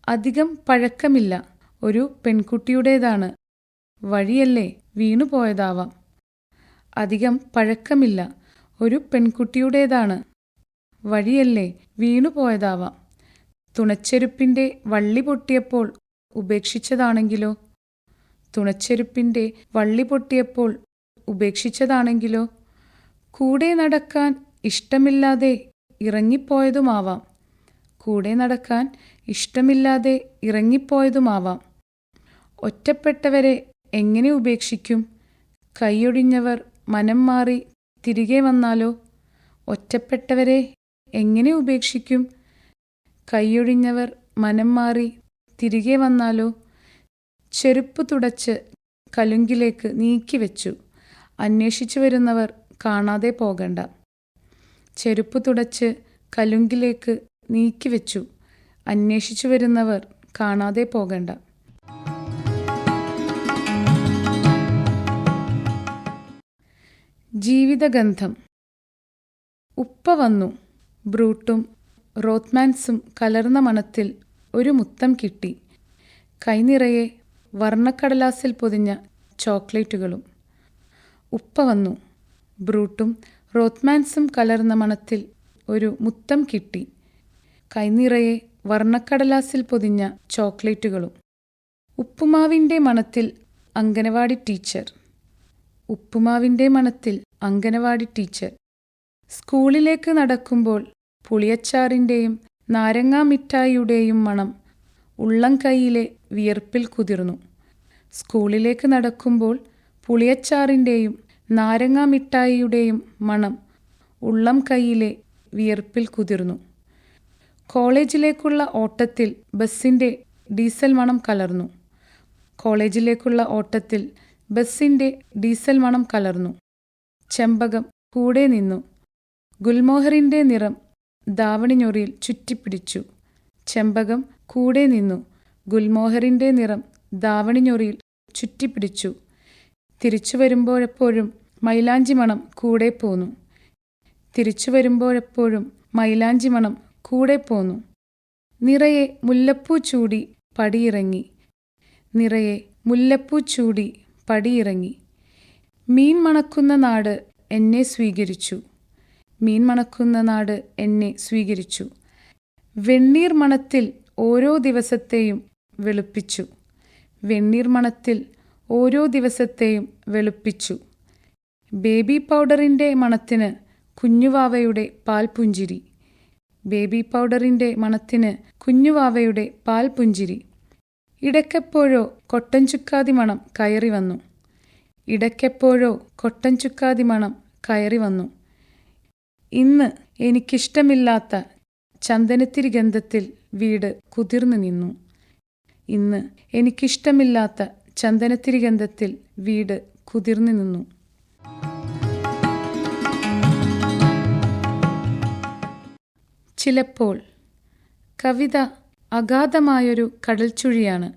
അധികം പഴക്കമില്ല. ഒരു പെൺകുട്ടിയുടേതാണ്. വഴിയല്ലേ? വീണുപോയതാവാം. അധികം പഴക്കമില്ല. ഒരു പെൺകുട്ടിയുടേതാണ്. വഴിയല്ലേ വീണുപോയതാവാം. തുണച്ചെരുപ്പിന്റെ വള്ളി പൊട്ടിയപ്പോൾ ഉപേക്ഷിച്ചതാണെങ്കിലോ? തുണച്ചെരുപ്പിന്റെ വള്ളി പൊട്ടിയപ്പോൾ ഉപേക്ഷിച്ചതാണെങ്കിലോ? കൂടെ നടക്കാൻ ഇഷ്ടമില്ലാതെ ഇറങ്ങിപ്പോയതുമാവാം. കൂടെ നടക്കാൻ ഇഷ്ടമില്ലാതെ ഇറങ്ങിപ്പോയതുമാവാം. ഒറ്റപ്പെട്ടവരെ എങ്ങനെ ഉപേക്ഷിക്കും? കൈയൊടിഞ്ഞവർ മനം മാറി തിരികെ വന്നാലോ? ഒറ്റപ്പെട്ടവരെ എങ്ങനെ ഉപേക്ഷിക്കും? കൈയൊഴിഞ്ഞവർ മനം മാറി തിരികെ വന്നാലോ? ചെരുപ്പ് തുടച്ച് കലുങ്കിലേക്ക് നീക്കിവെച്ചു അന്വേഷിച്ചു വരുന്നവർ കാണാതെ പോകണ്ട. ചെരുപ്പ് തുടച്ച് കലുങ്കിലേക്ക് നീക്കിവെച്ചു അന്വേഷിച്ചു വരുന്നവർ കാണാതെ പോകണ്ട. ജീവിതഗന്ധം. ഉപ്പ വന്നു. ബ്രൂട്ടും റോത്ത്മാൻസും കലർന്ന മണത്തിൽ ഒരു മുത്തം കിട്ടി. കൈനിറയെ വർണക്കടലാസിൽ പൊതിഞ്ഞ ചോക്ലേറ്റുകളും. ഉപ്പ വന്നു. ബ്രൂട്ടും റോത്ത്മാൻസും കലർന്ന മണത്തിൽ ഒരു മുത്തം കിട്ടി. കൈനിറയെ വർണക്കടലാസിൽ പൊതിഞ്ഞ ചോക്ലേറ്റുകളും. ഉപ്പുമാവിന്റെ മണത്തിൽ അങ്കനവാടി ടീച്ചർ. ഉപ്പുമാവിന്റെ മണത്തിൽ അങ്കനവാടി ടീച്ചർ. സ്കൂളിലേക്ക് നടക്കുമ്പോൾ പുളിയച്ചാറിന്റെയും നാരങ്ങാ മിഠായിയുടെയും മണം ഉള്ളം കൈയിലെ വിയർപ്പിൽ കുതിർന്നു. സ്കൂളിലേക്ക് നടക്കുമ്പോൾ പുളിയച്ചാറിന്റെയും നാരങ്ങാ മിഠായിയുടെയും മണം ഉള്ളം കൈയിലെ വിയർപ്പിൽ കുതിർന്നു. കോളേജിലേക്കുള്ള ഓട്ടത്തിൽ ബസ്സിന്റെ ഡീസൽ മണം കലർന്നു. കോളേജിലേക്കുള്ള ഓട്ടത്തിൽ ബസ്സിന്റെ ഡീസൽ മണം കലർന്നു. ചെമ്പകം കൂടെ നിന്നു. ഗുൽമോഹറിന്റെ നിറം ദാവണിഞ്ഞൊറിയിൽ ചുറ്റിപ്പിടിച്ചു. ചെമ്പകം കൂടെ നിന്നു. ഗുൽമോഹറിന്റെ നിറം ദാവണിഞ്ഞൊറിയിൽ ചുറ്റിപ്പിടിച്ചു. തിരിച്ചു വരുമ്പോഴെപ്പോഴും മൈലാഞ്ചി മണം കൂടെ പോന്നു. തിരിച്ചു വരുമ്പോഴെപ്പോഴും മൈലാഞ്ചി മണം കൂടെ പോന്നു. നിറയെ മുല്ലപ്പൂ ചൂടി പടിയിറങ്ങി. നിറയെ മുല്ലപ്പൂ ചൂടി പടിയിറങ്ങി. മീൻ മണക്കുന്ന നാട് എന്നെ സ്വീകരിച്ചു. മീൻ മണക്കുന്ന നാട് എന്നെ സ്വീകരിച്ചു. വെണ്ണീർ മണത്തിൽ ഓരോ ദിവസത്തെയും വെളുപ്പിച്ചു. വെണ്ണീർ മണത്തിൽ ഓരോ ദിവസത്തെയും വെളുപ്പിച്ചു. ബേബി പൗഡറിന്റെ മണത്തിന് കുഞ്ഞുവാവയുടെ പാൽ പുഞ്ചിരി. ബേബി പൗഡറിന്റെ മണത്തിന് കുഞ്ഞുവാവയുടെ പാൽ പുഞ്ചിരി. ഇടയ്ക്കെപ്പോഴോ കൊട്ടൻ ചുക്കാതി മണം കയറി വന്നു. ഇടയ്ക്കെപ്പോഴോ കൊട്ടൻ ചുക്കാതി മണം കയറി വന്നു. ഇന്ന് എനിക്കിഷ്ടമില്ലാത്ത ചന്ദനത്തിരി ഗന്ധത്തിൽ വീട് കുതിർന്നു നിന്നു. ഇന്ന് എനിക്കിഷ്ടമില്ലാത്ത ചന്ദനത്തിരി ഗന്ധത്തിൽ വീട് കുതിർന്നു നിന്നു. ചിലപ്പോൾ കവിത അഗാധമായൊരു കടൽച്ചുഴിയാണ്.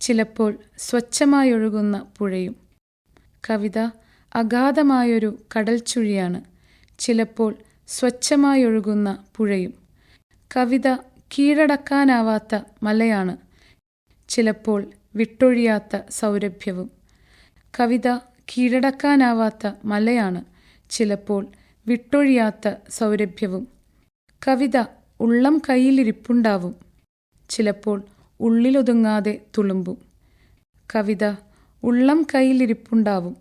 ചിലപ്പോൾ സ്വച്ഛമായൊഴുകുന്ന പുഴയും. കവിത അഗാധമായൊരു കടൽച്ചുഴിയാണ്. ചിലപ്പോൾ സ്വച്ഛമായൊഴുകുന്ന പുഴയും. കവിത കീഴടക്കാനാവാത്ത മലയാണ്. ചിലപ്പോൾ വിട്ടൊഴിയാത്ത സൗരഭ്യവും. കവിത കീഴടക്കാനാവാത്ത മലയാണ്. ചിലപ്പോൾ വിട്ടൊഴിയാത്ത സൗരഭ്യവും. കവിത ഉള്ളം കയ്യിലിരിപ്പുണ്ടാവും. ചിലപ്പോൾ ഉള്ളിലൊതുങ്ങാതെ തുളുമ്പും. കവിത ഉള്ളം കയ്യിലിരിപ്പുണ്ടാവും.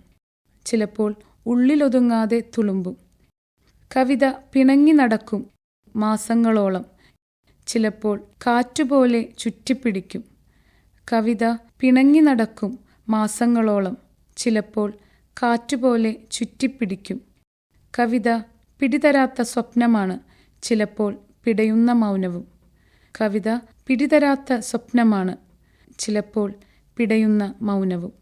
ചിലപ്പോൾ ഉള്ളിലൊതുങ്ങാതെ തുളുമ്പും. കവിത പിണങ്ങി നടക്കും മാസങ്ങളോളം. ചിലപ്പോൾ കാറ്റുപോലെ ചുറ്റിപ്പിടിക്കും. കവിത പിണങ്ങി നടക്കും മാസങ്ങളോളം. ചിലപ്പോൾ കാറ്റുപോലെ ചുറ്റിപ്പിടിക്കും. കവിത പിടിതരാത്ത സ്വപ്നമാണ്. ചിലപ്പോൾ പിടയുന്ന മൗനവും. കവിത പിടിതരാത്ത സ്വപ്നമാണ്. ചിലപ്പോൾ പിടയുന്ന മൗനവും.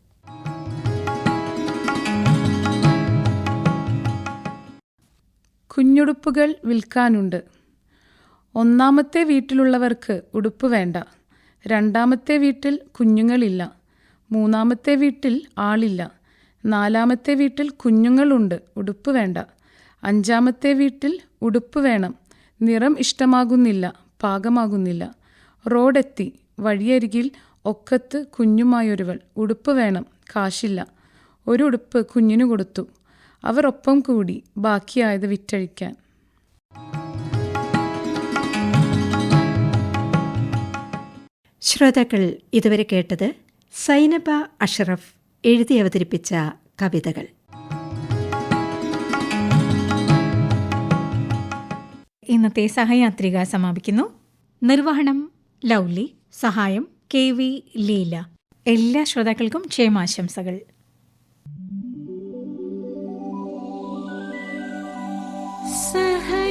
കുഞ്ഞുടുപ്പുകൾ വിൽക്കാനുണ്ട്. ഒന്നാമത്തെ വീട്ടിലുള്ളവർക്ക് ഉടുപ്പ് വേണ്ട. രണ്ടാമത്തെ വീട്ടിൽ കുഞ്ഞുങ്ങളില്ല. മൂന്നാമത്തെ വീട്ടിൽ ആളില്ല. നാലാമത്തെ വീട്ടിൽ കുഞ്ഞുങ്ങളുണ്ട്. ഉടുപ്പ് വേണ്ട. അഞ്ചാമത്തെ വീട്ടിൽ ഉടുപ്പ് വേണം. നിറം ഇഷ്ടമാകുന്നില്ല. പാകമാകുന്നില്ല. റോഡെത്തി. വഴിയരികിൽ ഒക്കത്ത് കുഞ്ഞുമായൊരുവൾ. ഉടുപ്പ് വേണം. കാശില്ല. ഒരു ഉടുപ്പ് കുഞ്ഞിനു കൊടുത്തു. അവർ ഒപ്പം കൂടി ബാക്കിയായത് വിറ്റഴിക്കാൻ. ശ്രോതാക്കൾ ഇതുവരെ കേട്ടത് സൈനബ അഷറഫ് എഴുതി അവതരിപ്പിച്ച കവിതകൾ. ഇന്നത്തെ സഹയാത്രിക സമാപിക്കുന്നു. നിർവഹണം ലൗലി സഹായം കെ വി ലീല. എല്ലാ ശ്രോതാക്കൾക്കും ക്ഷേമാശംസകൾ. സഹ